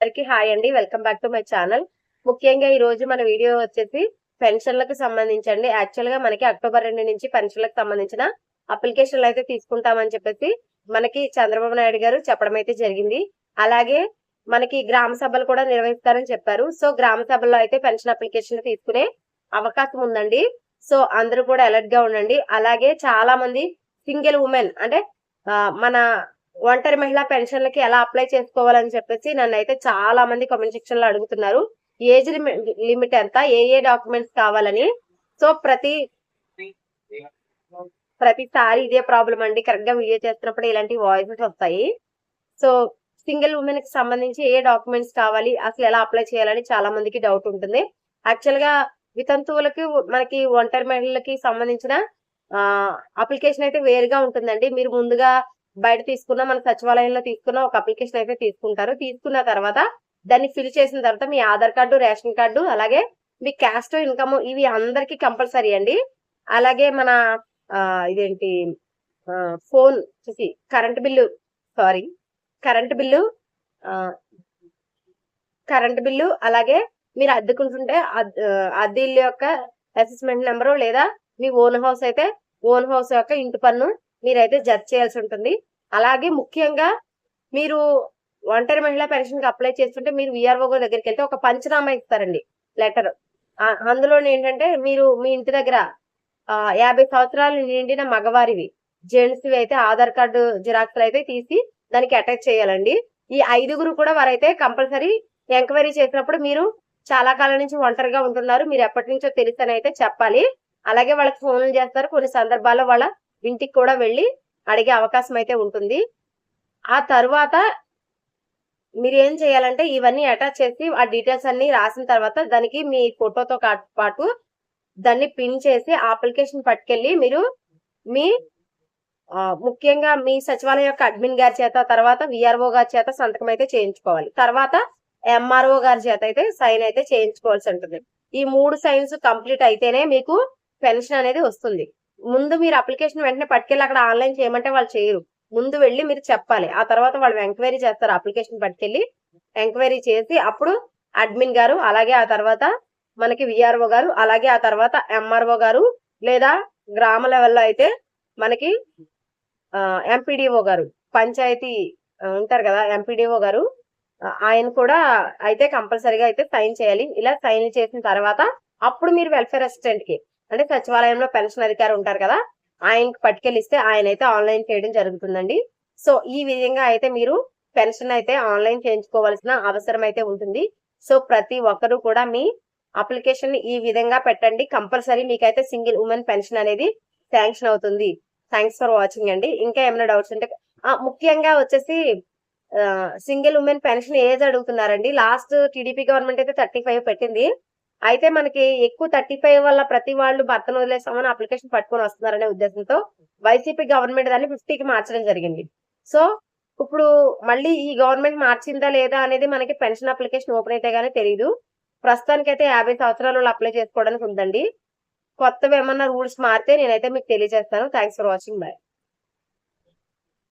అందరికి హాయ్ అండి. Welcome back to my channel. ముఖ్యంగా ఈ రోజు మన వీడియో వచ్చేసి పెన్షన్లకు సంబంధించండి. యాక్చువల్గా మనకి అక్టోబర్ రెండు నుంచి పెన్షన్లకు సంబంధించిన అప్లికేషన్లు అయితే తీసుకుంటామని చెప్పేసి మనకి చంద్రబాబు నాయుడు గారు చెప్పడం అయితే జరిగింది. అలాగే మనకి గ్రామ సభలు కూడా నిర్వహిస్తారని చెప్పారు. సో గ్రామ సభల్లో అయితే పెన్షన్ అప్లికేషన్ తీసుకునే అవకాశం ఉందండి. సో అందరూ కూడా అలర్ట్గా ఉండండి. అలాగే చాలా మంది సింగిల్ ఉమెన్ అంటే మన ఒంటరి మహిళా పెన్షన్లకి ఎలా అప్లై చేసుకోవాలని చెప్పేసి నన్ను అయితే చాలా మంది కామెంట్ సెక్షన్లో అడుగుతున్నారు. ఏజ్ లిమిట్ ఎంత? ఏ ఏ డాక్యుమెంట్స్ కావాలని? సో ప్రతి ప్రతిసారి ఇదే ప్రాబ్లం అండి. కరెక్ట్గా వీడియో చేస్తున్నప్పుడు ఇలాంటి వాయిసెస్ వస్తాయి. సో సింగిల్ ఉమెన్కి సంబంధించి ఏ డాక్యుమెంట్స్ కావాలి? అసలు ఎలా అప్లై చేయాలని చాలా మందికి డౌట్ ఉంటుంది. యాక్చువల్గా వితంతువులకి మనకి ఒంటరి మహిళలకి సంబంధించిన అప్లికేషన్ అయితే వేరుగా ఉంటుందండి. మీరు ముందుగా బయట తీసుకున్న మన సచివాలయంలో తీసుకున్న ఒక అప్లికేషన్ అయితే తీసుకుంటారు. తీసుకున్న తర్వాత దాన్ని ఫిల్ చేసిన తర్వాత మీ ఆధార్ కార్డు రేషన్ కార్డు అలాగే మీ క్యాస్ట్ ఇన్కమ్ ఇవి అందరికి కంపల్సరీ అండి. అలాగే మన ఆ, ఇదేంటి ఫోన్ చూసి current bill sorry current bill current bill అలాగే మీరు అద్దెకుంటుంటే అద్దె ఇల్లు యొక్క అసెస్మెంట్ నెంబరు లేదా మీ ఓన్ హౌస్ అయితే ఓన్ హౌస్ యొక్క ఇంటి పన్ను మీరైతే జడ్జ్ చేయాల్సి ఉంటుంది. అలాగే ముఖ్యంగా మీరు ఒంటరి మహిళా పెన్షన్కి అప్లై చేస్తుంటే మీరు విఆర్ఓ దగ్గరికి వెళ్తే ఒక పంచనామా ఇస్తారండి లెటర్. అందులో ఏంటంటే మీరు మీ ఇంటి దగ్గర యాభై సంవత్సరాలు నిండిన మగవారివి జెంట్స్ అయితే ఆధార్ కార్డు జిరాక్స్లు అయితే తీసి దానికి అటాచ్ చేయాలండి. ఈ ఐదుగురు కూడా వారైతే కంపల్సరీ ఎంక్వైరీ చేసినప్పుడు మీరు చాలా కాలం నుంచి ఒంటరిగా ఉంటున్నారు మీరు ఎప్పటి నుంచో తెలుసు అయితే చెప్పాలి. అలాగే వాళ్ళకి ఫోన్లు చేస్తారు కొన్ని సందర్భాల్లో వాళ్ళ ఇంటికి కూడా వెళ్ళి అడిగే అవకాశం అయితే ఉంటుంది. ఆ తర్వాత మీరు ఏం చేయాలంటే ఇవన్నీ అటాచ్ చేసి ఆ డీటెయిల్స్ అన్ని రాసిన తర్వాత దానికి మీ ఫోటోతో పాటు దాన్ని పిన్ చేసి అప్లికేషన్ పట్టుకెళ్ళి మీరు మీ ముఖ్యంగా మీ సచివాలయం యొక్క అడ్మిన్ గారి చేత తర్వాత విఆర్ఓ గారి చేత సంతకం అయితే చేయించుకోవాలి. తర్వాత ఎంఆర్ఓ గారి చేత అయితే సైన్ అయితే చేయించుకోవాల్సి ఉంటుంది. ఈ మూడు సైన్స్ కంప్లీట్ అయితేనే మీకు పెన్షన్ అనేది వస్తుంది. ముందు మీరు అప్లికేషన్ వెంటనే పట్టుకెళ్ళి అక్కడ ఆన్లైన్ చేయమంటే వాళ్ళు చేయరు. ముందు వెళ్ళి మీరు చెప్పాలి. ఆ తర్వాత వాళ్ళు ఎంక్వైరీ చేస్తారు అప్లికేషన్ పట్టుకెళ్ళి ఎంక్వైరీ చేసి అప్పుడు అడ్మిన్ గారు అలాగే ఆ తర్వాత మనకి విఆర్ఓ గారు అలాగే ఆ తర్వాత ఎంఆర్ఓ గారు లేదా గ్రామ లెవెల్లో అయితే మనకి ఎంపీడీఓ గారు పంచాయతీ ఉంటారు కదా ఎంపీడీఓ గారు ఆయన కూడా అయితే కంపల్సరీగా అయితే సైన్ చేయాలి. ఇలా సైన్ చేసిన తర్వాత అప్పుడు మీరు వెల్ఫేర్ అసిస్టెంట్కి అంటే సచివాలయంలో పెన్షన్ అధికారి ఉంటారు కదా ఆయనకి పట్టుకెళ్ళిస్తే ఆయన అయితే ఆన్లైన్ చేయడం జరుగుతుందండి. సో ఈ విధంగా అయితే మీరు పెన్షన్ అయితే ఆన్లైన్ చేయించుకోవాల్సిన అవసరం అయితే ఉంటుంది. సో ప్రతి ఒక్కరూ కూడా మీ అప్లికేషన్ ఈ విధంగా పెట్టండి. కంపల్సరీ మీకైతే సింగిల్ ఉమెన్ పెన్షన్ అనేది శాంక్షన్ అవుతుంది. థ్యాంక్స్ ఫర్ వాచింగ్ అండి. ఇంకా ఏమైనా డౌట్స్ ఉంటే ముఖ్యంగా వచ్చేసి సింగిల్ ఉమెన్ పెన్షన్ ఏజ్ అడుగుతున్నారండి? లాస్ట్ టీడీపీ గవర్నమెంట్ అయితే థర్టీ ఫైవ్ పెట్టింది. అయితే మనకి ఎక్కువ థర్టీ ఫైవ్ వల్ల ప్రతి వాళ్ళు భర్తను వదిలేస్తామని అప్లికేషన్ పట్టుకొని వస్తున్నారనే ఉద్దేశంతో వైసీపీ గవర్నమెంట్ దాన్ని ఫిఫ్టీకి మార్చడం జరిగింది. సో ఇప్పుడు మళ్ళీ ఈ గవర్నమెంట్ మార్చిందా లేదా అనేది మనకి పెన్షన్ అప్లికేషన్ ఓపెన్ అయితే గానీ తెలియదు ప్రస్తుతానికి అయితే యాభై సంవత్సరాల వాళ్ళు అప్లై చేసుకోవడానికి ఉందండి. కొత్తవి ఏమన్నా రూల్స్ మారితే నేనైతే మీకు తెలియజేస్తాను. Thanks for watching bye